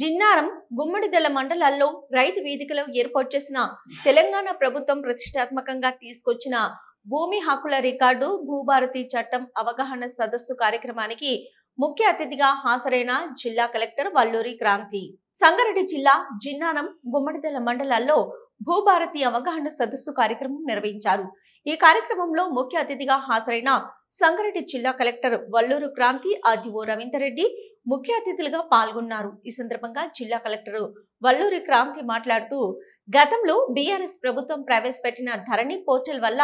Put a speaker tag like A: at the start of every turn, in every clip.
A: జిన్నారం గుమ్మడిదెల మండలాల్లో రైతు వేదికలో ఏర్పాటు చేసిన తెలంగాణ ప్రభుత్వం ప్రతిష్టాత్మకంగా తీసుకొచ్చిన భూమి హక్కుల రికార్డు భూభారతి చట్టం అవగాహన సదస్సు కార్యక్రమానికి ముఖ్య అతిథిగా హాజరైన జిల్లా కలెక్టర్ వల్లూరి క్రాంతి. సంగారెడ్డి జిల్లా జిన్నారం గుమ్మడిదెల మండలాల్లో భూభారతి అవగాహన సదస్సు కార్యక్రమం నిర్వహించారు. ఈ కార్యక్రమంలో ముఖ్య అతిథిగా హాజరైన సంగారెడ్డి జిల్లా కలెక్టర్ వల్లూరు క్రాంతి ఆర్డీఓ రవీందర్ రెడ్డి ముఖ్య అతిథులుగా పాల్గొన్నారు. ఈ సందర్భంగా జిల్లా కలెక్టర్ వల్లూరి క్రాంతి మాట్లాడుతూ గతంలో బీఆర్ఎస్ ప్రభుత్వం ప్రవేశపెట్టిన ధరణి పోర్టల్ వల్ల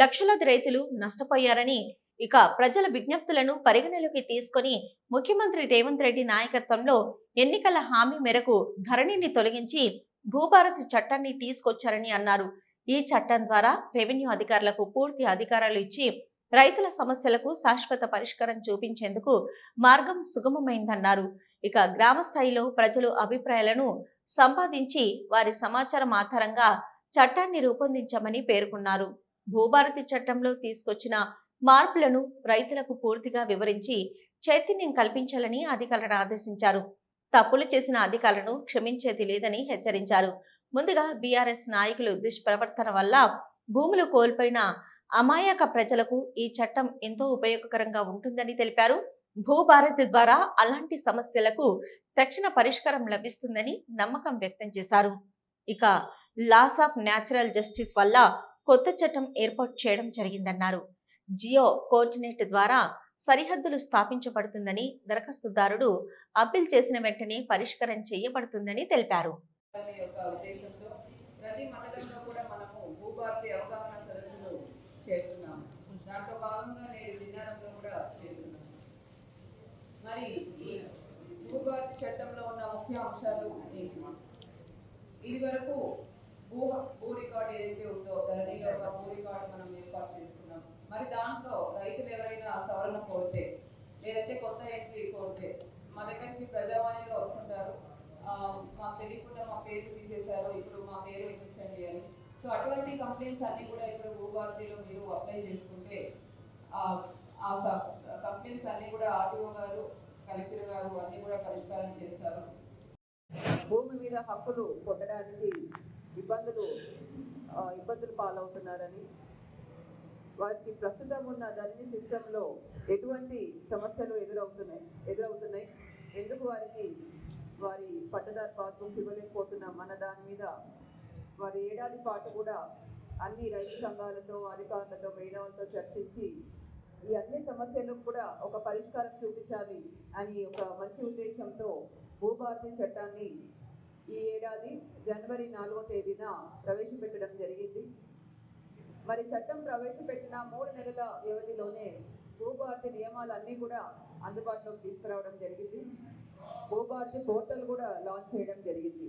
A: లక్షలాది రైతులు నష్టపోయారని ఇక ప్రజల విజ్ఞప్తులను పరిగణలోకి తీసుకొని ముఖ్యమంత్రి రేవంత్ రెడ్డి నాయకత్వంలో ఎన్నికల హామీ మేరకు ధరణిని తొలగించి భూభారత్ చట్టాన్ని తీసుకొచ్చారని అన్నారు. ఈ చట్టం ద్వారా రెవెన్యూ అధికారులకు పూర్తి అధికారాలు ఇచ్చి రైతుల సమస్యలకు శాశ్వత పరిష్కారం చూపించేందుకు మార్గం సుగమమైందన్నారు. ఇక గ్రామ స్థాయిలో ప్రజలు అభిప్రాయాలను సంపాదించి వారి సమాచారం ఆధారంగా చట్టాన్ని రూపొందించామని పేర్కొన్నారు. భూభారతి చట్టంలో తీసుకొచ్చిన మార్పులను రైతులకు పూర్తిగా వివరించి చైతన్యం కల్పించాలని అధికారులను ఆదేశించారు. తప్పులు చేసిన అధికారులను క్షమించేది లేదని హెచ్చరించారు. ముందుగా బీఆర్ఎస్ నాయకులు దుష్ప్రవర్తన వల్ల భూములు కోల్పోయిన అమాయక ప్రజలకు ఈ చట్టం ఎంతో ఉపయోగకరంగా ఉంటుందని తెలిపారు. భూభారతి ద్వారా అలాంటి సమస్యలకు తక్షణ పరిష్కారం లభిస్తుందని నమ్మకం వ్యక్తం చేశారు. ఇక లాస్ ఆఫ్ న్యాచురల్ జస్టిస్ వల్ల కొత్త చట్టం ఏర్పాటు చేయడం జరిగిందన్నారు. జియో కోఆర్డినేట్ ద్వారా సరిహద్దులు స్థాపించబడుతుందని దరఖాస్తుదారుడు అప్పీల్ చేసిన వెంటనే పరిష్కారం చేయబడుతుందని తెలిపారు.
B: ప్రతి మండలంలో కూడా మనము భూభారతి అవగాహన సదస్సులు చేస్తున్నాము దాంట్లో భాగంగా నేను జిన్నారంలో కూడా చేస్తున్నాను మరి ఈ భూభారతి చట్టంలో ఉన్న ముఖ్య అంశాలు ఏంటి? ఇది వరకు భూ భూ రికార్డు ఏదైతే ఉందో ధరణిలో ఒక భూ రికార్డు మనం ఏర్పాటు చేసుకున్నాం. మరి దాంట్లో రైతులు ఎవరైనా సవరణ కోరితే లేదంటే కొత్త ఎంట్రీ కోరితే మా దగ్గరికి ప్రజావాణిలో వస్తుంటారు. మాకు తెలియకుండా మా పేరు తీసేశారు. ఇప్పుడు మా పేరు సో అటువంటి కంప్లైంట్స్ అన్ని కూడా ఇప్పుడు భూభారతిలో మీరు అప్లై చేసుకుంటే ఆ ఆ కంప్లైంట్స్ అన్ని కూడా ఆర్టీఓ గారు కలెక్టర్ గారు అన్ని కూడా పరిష్కారం చేస్తారు. భూమి మీద హక్కులు పొందడానికి ఇబ్బందులు ఇబ్బందులు పాలవుతున్నారని వారికి ప్రస్తుతం ఉన్న ధరణి సిస్టంలో ఎటువంటి సమస్యలు ఎదురవుతున్నాయి ఎదురవుతున్నాయి? ఎందుకు వారికి వారి పట్టదారు పాస్బుక్స్ ఇవ్వలేకపోతున్నాం అన్న దాని మీద వారు ఏడాది పాటు కూడా అన్ని రైతు సంఘాలతో అధికారులతో మేధావులతో చర్చించి ఈ అన్ని సమస్యలకు కూడా ఒక పరిష్కారం చూపించాలి అని ఒక మంచి ఉద్దేశంతో భూభారతి చట్టాన్ని ఈ ఏడాది జనవరి నాలుగో తేదీన ప్రవేశపెట్టడం జరిగింది. మరి చట్టం ప్రవేశపెట్టిన మూడు నెలల వ్యవధిలోనే భూభారతి నియమాలన్నీ కూడా అందుబాటులోకి తీసుకురావడం జరిగింది. భూభారతి పోర్టల్ కూడా లాంచ్ చేయడం జరిగింది.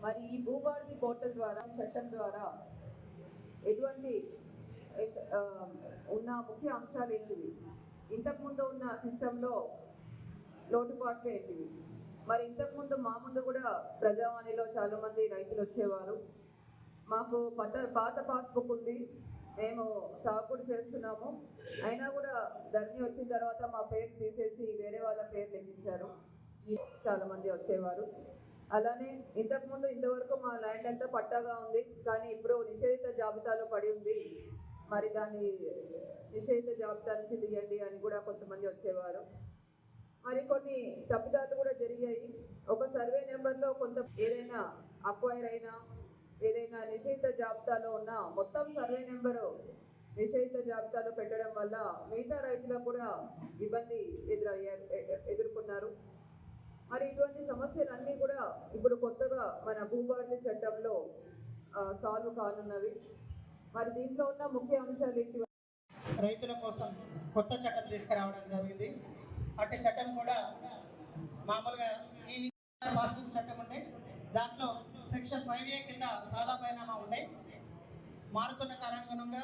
B: మరి ఈ భూభారతి పోర్టల్ ద్వారా చట్టం ద్వారా ఎటువంటి ఉన్న ముఖ్య అంశాలు ఏంటివి? ఇంతకుముందు ఉన్న సిస్టంలో లోటుపాట్లు ఏంటివి? మరి ఇంతకుముందు మా ముందు కూడా ప్రజావాణిలో చాలామంది రైతులు వచ్చేవారు. మాకు పట్ట పాత పాస్బుక్ ఉంది. మేము సాగుడు చేస్తున్నాము. అయినా కూడా ధరణి వచ్చిన తర్వాత మా పేరు తీసేసి వేరే వాళ్ళ పేరు లెక్కించారు. చాలామంది వచ్చేవారు. అలానే ఇంతకుముందు ఇంతవరకు మా ల్యాండ్ అంతా పట్టాగా ఉంది కానీ ఇప్పుడు నిషేధిత జాబితాలో పడి ఉంది. మరి దాన్ని నిషేధిత జాబితా నుంచి తీయండి అని కూడా కొంతమంది వచ్చేవారు. మరి కొన్ని తప్పిదాలు కూడా జరిగాయి. ఒక సర్వే నెంబర్లో కొంత ఏదైనా అక్వైర్ అయినా ఏదైనా నిషేధిత జాబితాలో ఉన్న మొత్తం సర్వే నెంబరు నిషేధిత జాబితాలో పెట్టడం వల్ల మిగతా రైతులకు కూడా ఇబ్బంది ఎదురయ్యారు ఎదుర్కొన్నారు. మరి ఇటువంటి సమస్యలన్నీ కూడా ఇప్పుడు కొత్తగా మన భూభారతి చట్టంలో సాల్వ్ కానున్నవి. మరి దీంట్లో ఉన్న ముఖ్య అంశాలు ఏంటి?
C: రైతుల కోసం కొత్త చట్టం తీసుకురావడం జరిగింది. అట్టి చట్టం కూడా మామూలుగా ఈ పాస్బుక్ చట్టం ఉండే. దాంట్లో సెక్షన్ ఫైవ్ ఏ కింద సాదా పరిణామం ఉండే. మారుతున్న కారణంగా